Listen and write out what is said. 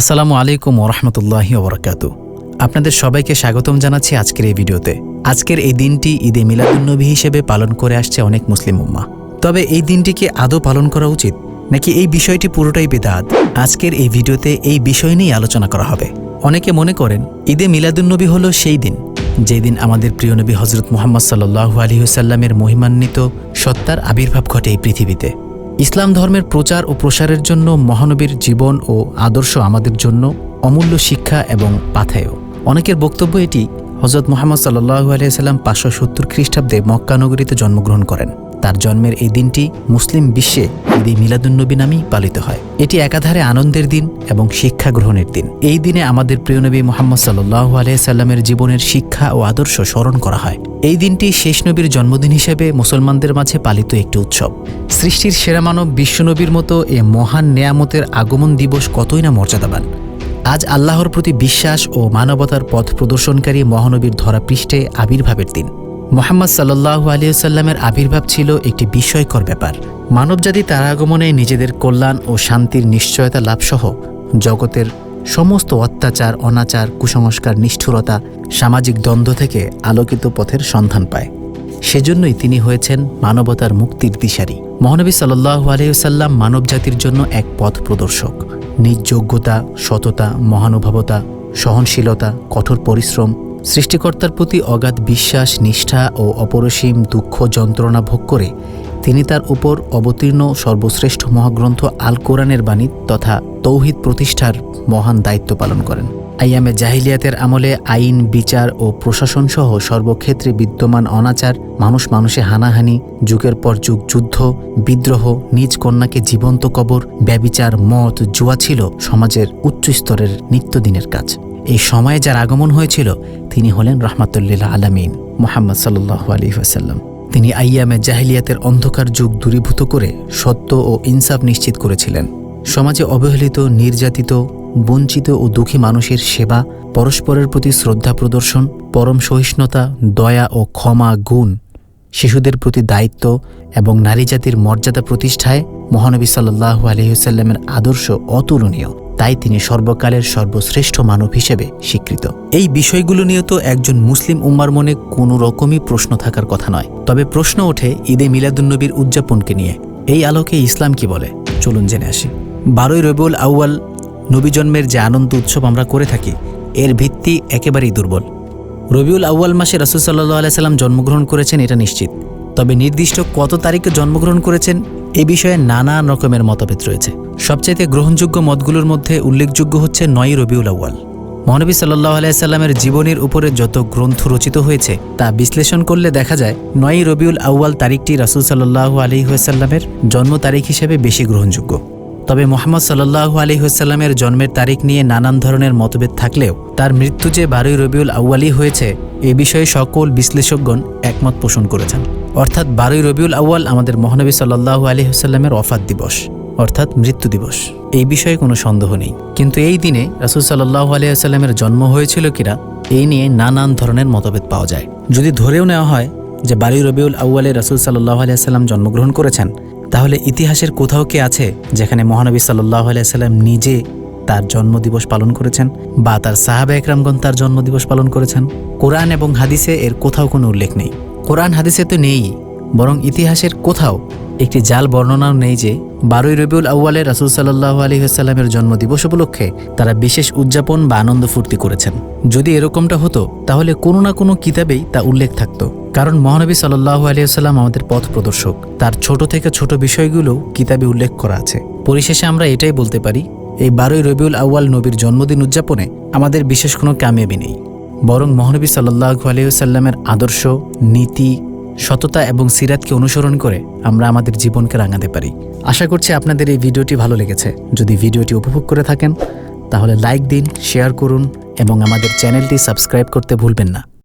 আসসালামু আলাইকুম ওরহমতুল্লাহি ওবরাকাত। আপনাদের সবাইকে স্বাগতম জানাচ্ছি আজকের এই ভিডিওতে। আজকের এই দিনটি ঈদে মিলাদুন্নবী হিসেবে পালন করে আসছে অনেক মুসলিম উম্মা তবে এই দিনটিকে আদৌ পালন করা উচিত, নাকি এই বিষয়টি পুরোটাই বেদাত? আজকের এই ভিডিওতে এই বিষয় নিয়ে আলোচনা করা হবে। অনেকে মনে করেন, ঈদে মিলাদুন্নবী হলো সেই দিন, যেদিন আমাদের প্রিয় নবী হজরত মুহাম্মদ সাল্লাহু আলহিহসাল্লামের মহিমান্বিত সত্তার আবির্ভাব ঘটে এই পৃথিবীতে। ইসলাম ধর্মের প্রচার ও প্রসারের জন্য মহানবীর জীবন ও আদর্শ আমাদের জন্য অমূল্য শিক্ষা এবং পাথেয় অনেকের বক্তব্য এটি হজরত মোহাম্মদ সাল্লু আলিয়া সাল্লাম পাঁচশো সত্তর খ্রিস্টাব্দে মক্কানগরীতে জন্মগ্রহণ করেন। তার জন্মের এই দিনটি মুসলিম বিশ্বে ঈদে মিলাদুন্নবী নামেই পালিত হয়। এটি একাধারে আনন্দের দিন এবং শিক্ষা গ্রহণের দিন। এই দিনে আমাদের প্রিয় নবী মোহাম্মদ সাল্লাহ আলিয়াল্লামের জীবনের শিক্ষা ও আদর্শ স্মরণ করা হয়। এই দিনটি শেষ নবীর জন্মদিন হিসেবে মুসলমানদের মাঝে পালিত একটি উৎসব। সৃষ্টির সেরা মানব বিশ্বনবীর মতো এ মহান নেয়ামতের আগমন দিবস কতই না মর্যাদাবান। আজ আল্লাহর প্রতি বিশ্বাস ও মানবতার পথ প্রদর্শনকারী মহানবীর ধরা পৃষ্ঠে আবির্ভাবের দিন। মোহাম্মদ সাল্লাহ আলিয়াল্লামের আবির্ভাব ছিল একটি বিস্ময়কর ব্যাপার। মানবজাতি তার আগমনে নিজেদের কল্যাণ ও শান্তির নিশ্চয়তা লাভসহ জগতের সমস্ত অত্যাচার, অনাচার, কুসংস্কার, নিষ্ঠুরতা, সামাজিক দ্বন্দ্ব থেকে আলোকিত পথের সন্ধান পায়। সেজন্যই তিনি হয়েছেন মানবতার মুক্তির দিশারি। মহানবী সাল্লাহ আলহিসাল্লাম মানবজাতির জন্য এক পথ প্রদর্শক। নিজ যোগ্যতা, সততা, মহানুভবতা, সহনশীলতা, কঠোর পরিশ্রম সৃষ্টিকর্তার প্রতি অগাধ বিশ্বাস, নিষ্ঠা ও অপরসীম দুঃখ যন্ত্রণা ভোগ করে তিনি তার উপর অবতীর্ণ সর্বশ্রেষ্ঠ মহাগ্রন্থ আল কোরআনের বাণী তথা তৌহিদ প্রতিষ্ঠার মহান দায়িত্ব পালন করেন। আইয়ামে জাহিলিয়াতের আমলে আইন, বিচার ও প্রশাসন সহ সর্বক্ষেত্রে বিদ্যমান অনাচার, মানুষ মানুষে হানাহানি, যুগের পর যুগ যুদ্ধ, বিদ্রোহ, নিজ কন্যাকে জীবন্ত কবর, ব্যবিচার, মত, জুয়া ছিল সমাজের উচ্চ স্তরের নিত্যদিনের কাজ। এই সময়ে যার আগমন হয়েছিল, তিনি হলেন রহমাতুল্লিল্লা আলামিন মোহাম্মদ সাল্লাহ আলী ওয়াসাল্লাম। তিনি আইয়ামে জাহিলিয়াতের অন্ধকার যুগ দূরীভূত করে সত্য ও ইনসাফ নিশ্চিত করেছিলেন। সমাজে অবহেলিত, নির্যাতিত, বঞ্চিত ও দুঃখী মানুষের সেবা, পরস্পরের প্রতি শ্রদ্ধা প্রদর্শন, পরম সহিষ্ণুতা, দয়া ও ক্ষমা গুণ, শিশুদের প্রতি দায়িত্ব এবং নারী জাতির মর্যাদা প্রতিষ্ঠায় মহানবী সাল্লাহ আলহিহসাল্লামের আদর্শ অতুলনীয়। তাই তিনি সর্বকালের সর্বশ্রেষ্ঠ মানব হিসেবে স্বীকৃত। এই বিষয়গুলো নিয়ে তো একজন মুসলিম উম্মার মনে কোনো রকমই প্রশ্ন থাকার কথা নয়। তবে প্রশ্ন ওঠে ঈদে মিলাদুন্নবীর উদযাপনকে নিয়ে। এই আলোকে ইসলাম কি বলে? চলুন জেনে আসি। বারোই রবিউল আউয়াল, নবী জন্মের যে আনন্দ উৎসব আমরা করে থাকি, এর ভিত্তি একেবারেই দুর্বল। রবিউল আউয়াল মাসে রাসুল সাল্লাহ আলাইসাল্লাম জন্মগ্রহণ করেছেন এটা নিশ্চিত। তবে নির্দিষ্ট কত তারিখে জন্মগ্রহণ করেছেন এ বিষয়ে নানান রকমের মতভেদ রয়েছে। সবচাইতে গ্রহণযোগ্য মতগুলোর মধ্যে উল্লেখযোগ্য হচ্ছে নয় রবিউল আউ্য়াল। মহানবী সাল্লাহ আলাইসাল্লামের জীবনের উপরে যত গ্রন্থ রচিত হয়েছে, তা বিশ্লেষণ করলে দেখা যায়, নয় রবিউল আউ্য়াল তারিখটি রাসুল সাল্লাহ আলী সাল্লামের জন্ম তারিখ হিসেবে বেশি গ্রহণযোগ্য। তবে মোহাম্মদ সাল্লাহু আলিহাস্লামের জন্মের তারিখ নিয়ে নানান ধরনের মতভেদ থাকলেও তার মৃত্যু যে বারোই রবিউল আউ্য়ালি হয়েছে, এ বিষয়ে সকল বিশ্লেষকগণ একমত পোষণ করেছেন। অর্থাৎ বারোই রবিউল আউ্য়াল আমাদের মহানবী সাল্লাহু হুসাল্লামের অফাত দিবস, অর্থাৎ মৃত্যু দিবস। এই বিষয়ে কোনো সন্দেহ নেই। কিন্তু এই দিনে রাসুল সাল্লাহ আলিয়াস্লামের জন্ম হয়েছিল কিনা, এই নিয়ে নানান ধরনের মতভেদ পাওয়া যায়। যদি ধরেও নেওয়া হয় যে বারোই রবিউল আউ্য়ালে রাসুল সাল্লাহ আলিয়াস্লাম জন্মগ্রহণ করেছেন তাহলে ইতিহাসের কোথাও কি আছে যেখানে মহানবী সাল্লাহ আলাইসাল্লাম নিজে তার জন্মদিবস পালন করেছেন বা তার সাহাবা একরামগণ তার জন্মদিবস পালন করেছেন? কোরআন এবং হাদিসে এর কোথাও কোনো উল্লেখ নেই। কোরআন হাদিসে তো নেই, বরং ইতিহাসের কোথাও একটি জাল বর্ণনাও নেই যে বারোই রবিউল আউ্য়ালে রাসুল সাল্লাহ আলহিহাস্লামের জন্মদিবস উপলক্ষে তারা বিশেষ উদযাপন বা আনন্দ ফুর্তি করেছেন। যদি এরকমটা হতো, তাহলে কোনো না কোনো কিতাবেই তা উল্লেখ থাকতো। কারণ মহানবী সাল্লাহ আলিয়াল্লাম আমাদের পথ প্রদর্শক। তার ছোট থেকে ছোট বিষয়গুলো কিতাবে উল্লেখ করা আছে। পরিশেষে আমরা এটাই বলতে পারি, এই বারোই রবিউল আউ্য়াল নবীর জন্মদিন উদযাপনে আমাদের বিশেষ কোনো কামিয়াবি নেই। বরং মহানবী সাল্লাহু আলিয়াল্লামের আদর্শ, নীতি সততা এবং সিরাতকে অনুসরণ করে আমরা আমাদের জীবনকে রাঙাতে পারি। আশা করছি আপনাদের এই ভিডিওটি ভালো লেগেছে। যদি ভিডিওটি উপভোগ করে থাকেন, তাহলে লাইক দিন, শেয়ার করুন এবং আমাদের চ্যানেলটি সাবস্ক্রাইব করতে ভুলবেন না।